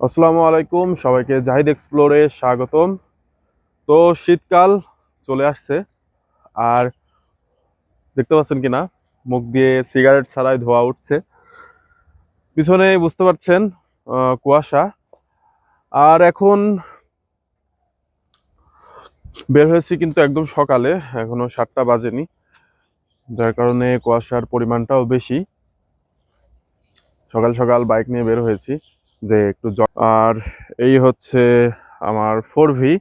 আসসালামু আলাইকুম, সবাইকে জাহিদ এক্সপ্লোরে স্বাগতম। তো শীতকাল চলে আসছে, আর দেখতে পাচ্ছেন কিনা, মুখ দিয়ে সিগারেট ছাড়াই ধোয়া উঠছে। পিছনে বুঝতে পারছেন কুয়াশা। আর এখন বের হয়েছি কিন্তু একদম সকালে, এখনও সাতটা বাজেনি, যার কারণে কুয়াশার পরিমাণটাও বেশি। সকাল সকাল বাইক নিয়ে বের হয়েছি। যে একটু আর এই হচ্ছে আমার ফোর ভি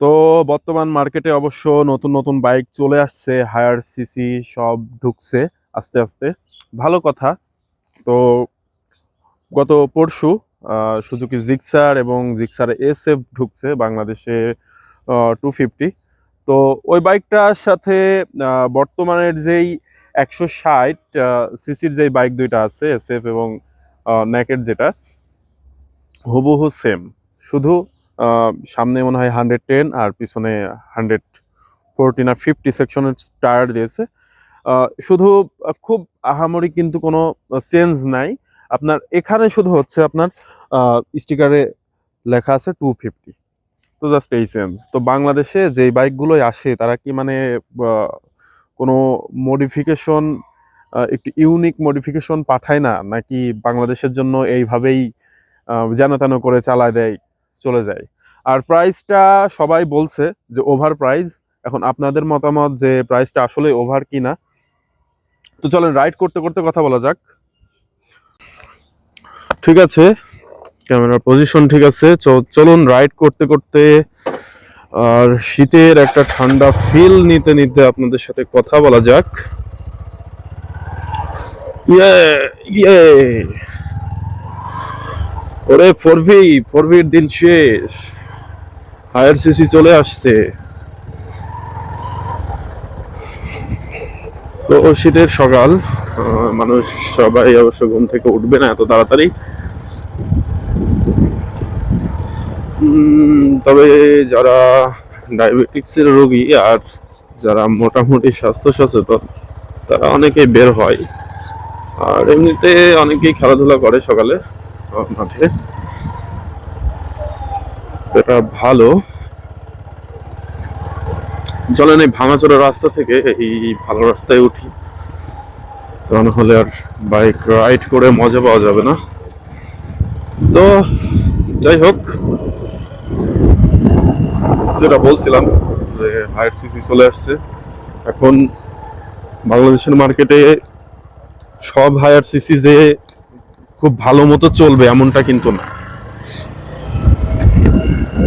তো বর্তমান মার্কেটে অবশ্য নতুন নতুন বাইক চলে আসছে, হায়ার সিসি সব ঢুকছে আস্তে আস্তে। ভালো কথা। তো গত পরশু সুজুকি জিক্সার এবং জিক্সার এস এফ ঢুকছে বাংলাদেশে টু ফিফটি তো ওই বাইকটার সাথে বর্তমানের যেই একশো ষাট সিসির যেই বাইক দুইটা আছে এস এবং নেকেট যেটা হুবহু সেম শুধু সামনে মনে হয় হান্ড্রেড টেন আর পিছনে হান্ড্রেড ফোরটি না ফিফটি সেকশনের টায়ার দিয়েছে। শুধু, খুব আহামরি কিন্তু কোনো চেঞ্জ নাই। আপনার, এখানে শুধু হচ্ছে আপনার স্টিকারে লেখা আছে টু ফিফটি তো জাস্ট এই চেঞ্জ তো বাংলাদেশে যেই বাইকগুলোই আসে, তারা কি মানে কোনো মডিফিকেশন একটু ইউনিক মডিফিকেশন পাঠায় না? নাকি বাংলাদেশের জন্য এইভাবেই যেন তেন করে চালায় দেয়, চলে যায়। আর প্রাইসটা সবাই বলছে যে ওভার প্রাইস এখন আপনাদের মতামত যে প্রাইসটা আসলে ওভার কিনা। তো চলেন রাইড করতে করতে কথা বলা যাক। ঠিক আছে ক্যামেরার পজিশন ঠিক আছে। চলুন রাইড করতে করতে, আর শীতের একটা ঠান্ডা ফিল নিতে নিতে আপনাদের সাথে কথা বলা যাক। ইয়ে ইয়ে ওরে ফোর ভি ফোর ভির দিন শেষ। হায়ার সিসি চলে আসছে। তো শীতের সকাল। মানুষ সবাই অবশ্য ঘুম থেকে উঠবে না এত তাড়াতাড়ি। তবে যারা ডায়াবেটিক্সের রোগী আর যারা মোটামুটি স্বাস্থ্য সচেতন, তারা অনেকেই বের হয়। আর এমনিতে অনেকেই খেলাধুলা করে সকালে। মাঠে এটা ভালো। চলেন এই ভাঙাচোরা রাস্তা থেকে এই ভালো রাস্তায় উঠি। তা হলে আর বাইক রাইড করে মজা পাওয়া যাবে না। তো যাই হোক, যেটা বলছিলাম যে হায়ার সিসি চলে আসছে। এখন বাংলাদেশের মার্কেটে সব হায়ার সিসি যে খুব ভালো মতো চলবে এমনটা কিন্তু না।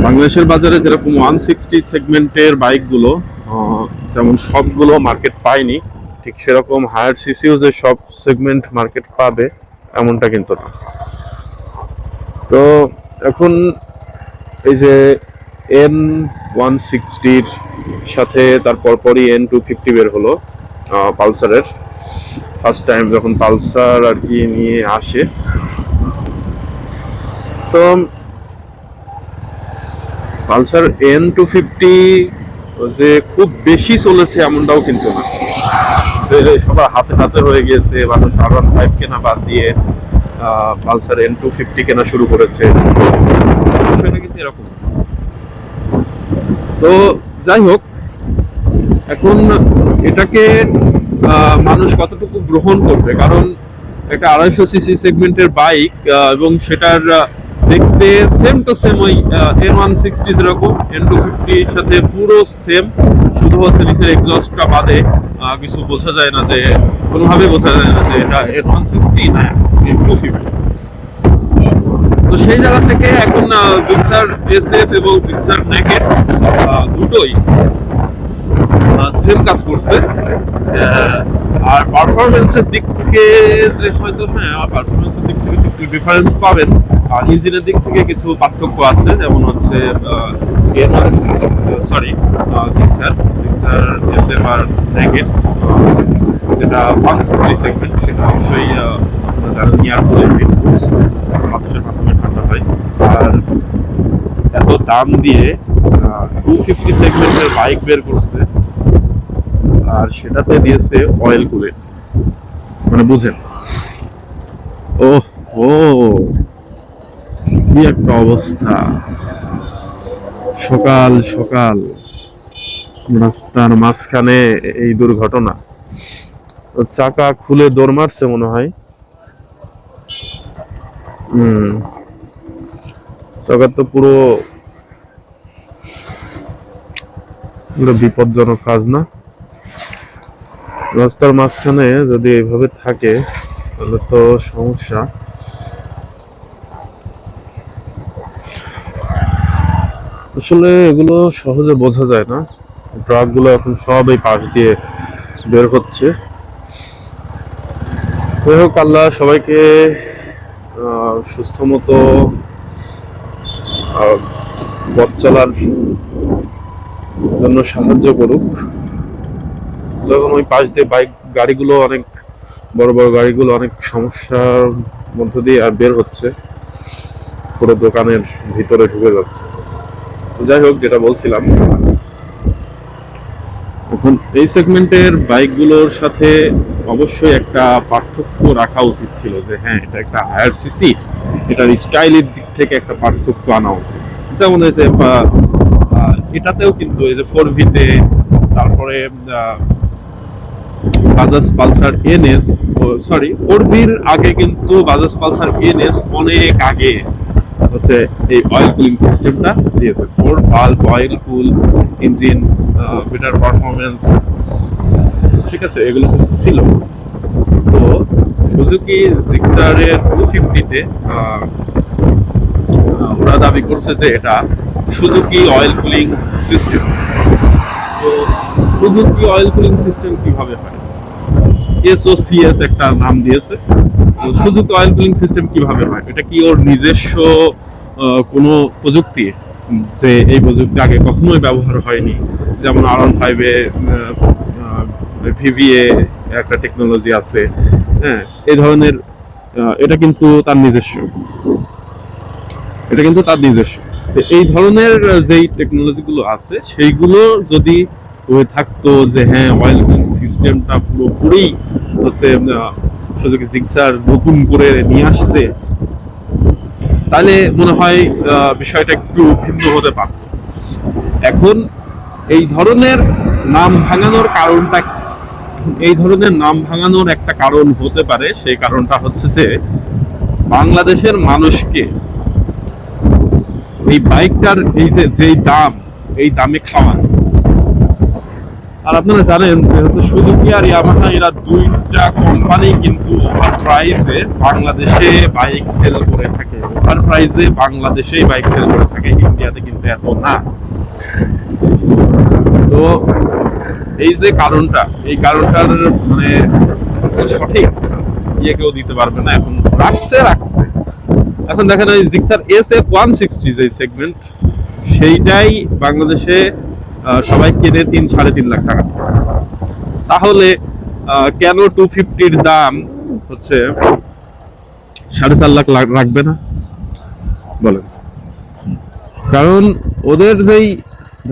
বাংলাদেশের বাজারে যেরকম ওয়ান সিক্সটি সেগমেন্টের বাইকগুলো যেমন সবগুলো মার্কেট পায়নি, ঠিক সেরকম হায়ার সিসিও যে সব সেগমেন্ট মার্কেট পাবে, এমনটা কিন্তু না। তো এখন এই যে এন ওয়ান সিক্সটির সাথে তার পরপরই এন টু ফিফটি বের হলো পালসারের। ফার্স্ট টাইম যখন পালসার আর কি নিয়ে আসে। তো, পালসার এন টু ফিফটি যে খুব বেশি চলেছে এমনটাও কিন্তু না। যে সবার হাতে হাতে হয়ে গিয়েছে মানুষ আর ওয়ান ফাইভ কেনা বাদ দিয়ে পালসার এন টু ফিফটি কেনা শুরু করেছে। কিন্তু এরকম। তো, যাই হোক, এখন এটাকে মানুষ কতটুকু গ্রহণ করবে? কারণ একটা আড়াইশো সিসি সেগমেন্টের বাইক এবং সেটার দেখতে সেম টু সেম ওই এন ওয়ান সিক্সটি যেরকম এন টু ফিফটির সাথে পুরো সেম শুধু হচ্ছে নিচের এক্সস্টটা বাদে কিছু বোঝা যায় না যে, কোনোভাবে বোঝা যায় না যে এটা এন ওয়ান সিক্সটি না এন টু ফিফটি তো সেই জায়গা থেকে এখন জিক্সার এসএফ এবং জিক্সার নেকেট দুটোই। সেম কাজ করছে। আর পারফরমেন্সের দিক থেকে যে হয়তো হ্যাঁ পারফরমেন্সের দিক থেকে একটু ডিফারেন্স পাবেন। আর ইঞ্জিনের দিক থেকে কিছু পার্থক্য আছে, যেমন হচ্ছে সরি জিক্সার জিক্সার এসএফ আর নেকেট যেটা ওয়ান সিক্সটি সেগমেন্ট সেটা অবশ্যই আপনারা জানেন ইয়ার বলে বাতাসের মাধ্যমে ঠান্ডা হয়। আর এত দাম দিয়ে টু ফিফটি সেগমেন্টের বাইক বের করছে। আর সেটাতে দিয়েছে অয়েল কুলেট মানে বুঝেন। ও ও, কি একটা অবস্থা। সকাল সকাল। রাস্তার মাঝখানে এই দুর্ঘটনা। চাকা খুলে দৌড় মারছে মনে হয়। হম। চাকার তো পুরো বিপজ্জনক কাজ না? রাস্তার মাঝখানে যদি এভাবে থাকে, তাহলে তো সমস্যা। আসলে এগুলো সহজে বোঝা যায় না। ট্রাকগুলো এখন সব এই পাশ দিয়ে বের হচ্ছে। যাই হোক, আল্লাহ সবাইকে সুস্থ মতো পথ চলার জন্য সাহায্য করুক। যখন ওই পাশ দিয়ে বাইক গাড়িগুলো অনেক বড় বড় গাড়িগুলো অনেক সমস্যার মধ্য দিয়ে আর বের হচ্ছে। পুরো দোকানের ভিতরে ঢুকে যাচ্ছে। যাই হোক, যেটা বলছিলাম। এখন এই সেগমেন্টের বাইকগুলোর সাথে অবশ্যই একটা পার্থক্য রাখা উচিত ছিল যে হ্যাঁ এটা একটা হায়ার সিসি এটার স্টাইলের দিক থেকে একটা পার্থক্য আনা উচিত। যেমন যে এটাতেও কিন্তু এই যে ফোর ভিতে তারপরে Bajaj Pulsar NS sorry four ভির আগে কিন্তু বাজাজ পালসার এনএস অনেক আগে হচ্ছে এই অয়েল কুলিং সিস্টেমটা দিয়েছে। Four valve oil cool engine better performance ঠিক আছে, এগুলো কিন্তু ছিল। তো সুজুকি জিক্সারের টু ফিফটিতে ওরা দাবি করছে যে এটা সুজুকি অয়েল কুলিং সিস্টেম তো সুজুকি অয়েল কুলিং সিস্টেম কীভাবে হয়? এসওসিএস একটা নাম দিয়েছে। তো সুজুকি অয়েল কুলিং সিস্টেম কীভাবে হয়? এটা কি ওর নিজস্ব কোনো প্রযুক্তি? যে এই প্রযুক্তি আগে কখনোই ব্যবহার হয়নি। যেমন আর ওয়ান ফাইভে ভিভিএ একটা টেকনোলজি আছে। হ্যাঁ এই ধরনের এটা কিন্তু তার নিজস্ব। এটা কিন্তু তার নিজস্ব। এই ধরনের যেই টেকনোলজিগুলো আছে, সেইগুলো যদি হয়ে থাকতো যে হ্যাঁ অয়েল সিস্টেমটা পুরোপুরি, হচ্ছে সুযোগ জিক্সার নতুন করে নিয়ে আসছে। তাহলে মনে হয় বিষয়টা একটু ভিন্ন হতে পারত। এখন এই ধরনের নাম ভাঙানোর কারণটা এই ধরনের নাম ভাঙানোর একটা কারণ হতে পারে, সেই কারণটা হচ্ছে যে বাংলাদেশের মানুষকে এই বাইকটার এই যে, যেই দাম, এই দামে খাওয়ানো আর আপনারা জানেন যে হচ্ছে সুজুকি আর ইয়ামাহা, এরা দুইটা কোম্পানি কিন্তু ওভার প্রাইসে বাংলাদেশে বাইক সেল করে থাকে। ওভার প্রাইসে বাংলাদেশেই বাইক সেল করে থাকে, ইন্ডিয়াতে কিন্তু এত না। তো এই যে কারণটা, এই কারণটার মানে সঠিক ইয়ে কেউ দিতে পারবে না, এখন রাখছে রাখছে। এখন দেখেন ওই Gixxer S F one sixty যে সেগমেন্ট সেইটাই বাংলাদেশে সবাই কেনে তিন, সাড়ে তিন লাখ টাকা। তাহলে কেন টু ফিফটির দাম হচ্ছে সাড়ে চার লাখ রাখবে না? বলেন। কারণ ওদের যেই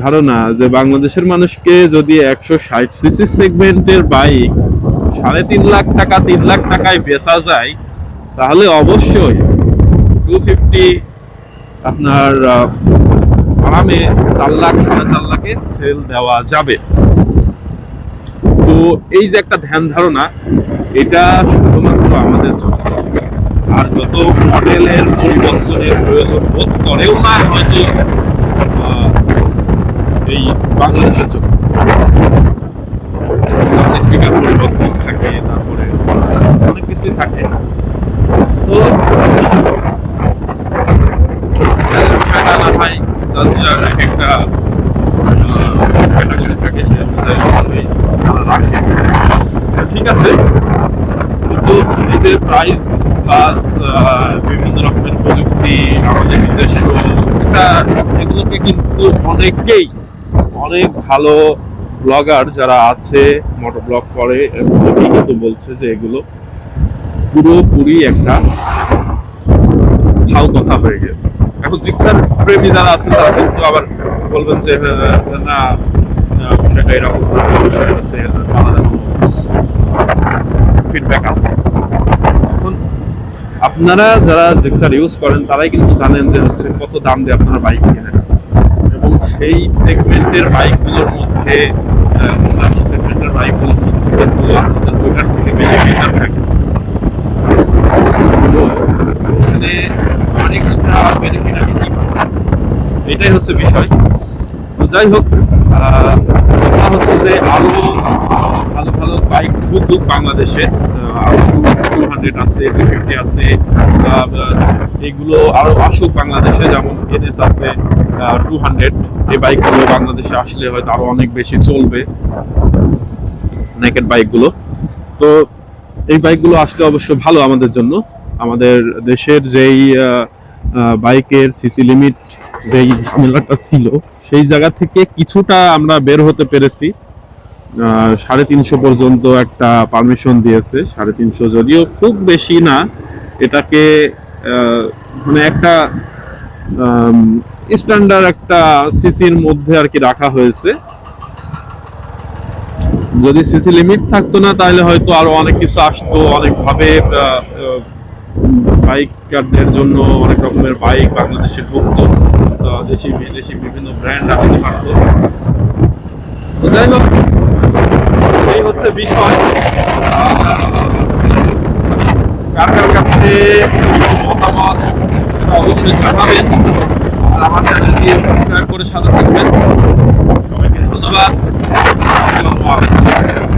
ধারণা যে বাংলাদেশের মানুষকে যদি একশো ষাট সিসি সেগমেন্টের বাইক সাড়ে তিন লাখ টাকা, তিন লাখ টাকায় বেচা যায়, তাহলে অবশ্যই টু ফিফটি আপনার আরামে চার লাখ সাড়ে চার লাখে সেল দেওয়া যাবে। তো এই যে একটা ধ্যান ধারণা, এটা শুধুমাত্র আমাদের জন্য আর যত মডেলের পরিবর্তনের প্রয়োজন বোধ করেও না, হয়তো এই বাংলাদেশের জন্য। স্পিকার পরিবর্তন থাকে, তারপরে অনেক কিছুই থাকে। তো বিষয়টা না হয় যার যার এক একটা ক্যাটাগরি থাকে সে অনুযায়ী অবশ্যই তারা রাখে তো ঠিক আছে কিন্তু যে প্রাইস প্লাস বিভিন্ন রকমের প্রযুক্তি আমাদের নিজস্ব এটা এগুলোকে কিন্তু অনেকেই অনেক ভালো ব্লগার যারা আছে মোটর ব্লগ করে অনেকেই কিন্তু বলছে যে এগুলো পুরোপুরি একটা ফাও কথা হয়ে গেছে। এখন জিক্সার প্রেমী যারা আছেন তারা কিন্তু আবার বলবেন যে না আহ, বিষয়টা এরকম না, অবশ্যই হচ্ছে আলাদা ফিডব্যাক আছে। আপনারা যারা জিক্সার ইউজ করেন, তারাই কিন্তু জানেন যে হচ্ছে কত দাম দিয়ে আপনারা বাইক কেনেন। এবং সেই সেগমেন্টের বাইকগুলোর মধ্যে সেগমেন্টের বাইকগুলোর মধ্যে ওইটার থেকে বেশি ফিচার থাকে। তো আমার এক্সট্রা বেনিফিট আমি কি? এটাই হচ্ছে বিষয়। তো যাই হোক কথা হচ্ছে যে আরও ভালো ভালো বাইক ঢুকুক বাংলাদেশে। টু হান্ড্রেড আছে টু ফিফটি আছে এগুলো আরও আসুক বাংলাদেশে, যেমন এনএস আছে টু হান্ড্রেড এই বাইকগুলো বাংলাদেশে আসলে হয়তো আরও অনেক বেশি চলবে বাইকগুলো তো, এই বাইকগুলো আসলে অবশ্য ভালো আমাদের জন্য। আমাদের দেশের যেই বাইকের সিসি লিমিট যেই ঝামেলাটা ছিল, সেই জায়গা থেকে কিছুটা আমরা বের হতে পেরেছি। সাড়ে তিনশো পর্যন্ত একটা পারমিশন দিয়েছে, সাড়ে তিনশো যদিও খুব বেশি না। এটাকে মানে একটা স্ট্যান্ডার্ড একটা সিসির মধ্যে আর কি রাখা হয়েছে। যদি সিসি লিমিট থাকতো না, তাহলে হয়তো আরও অনেক কিছু আসতো। অনেকভাবে বাইকারদের জন্য অনেক রকমের বাইক বাংলাদেশে ঢুকতো। দেশি, বিদেশি বিভিন্ন ব্র্যান্ড আসতে পারতো। যাই হোক হচ্ছে বিষয়। কার কার কাছে মতামত সেটা অবশ্যই জানাবেন। আর আমার চ্যানেলটি সাবস্ক্রাইব করে সাথে থাকবেন। সবাইকে ধন্যবাদ। আসসালামু আলাইকুম।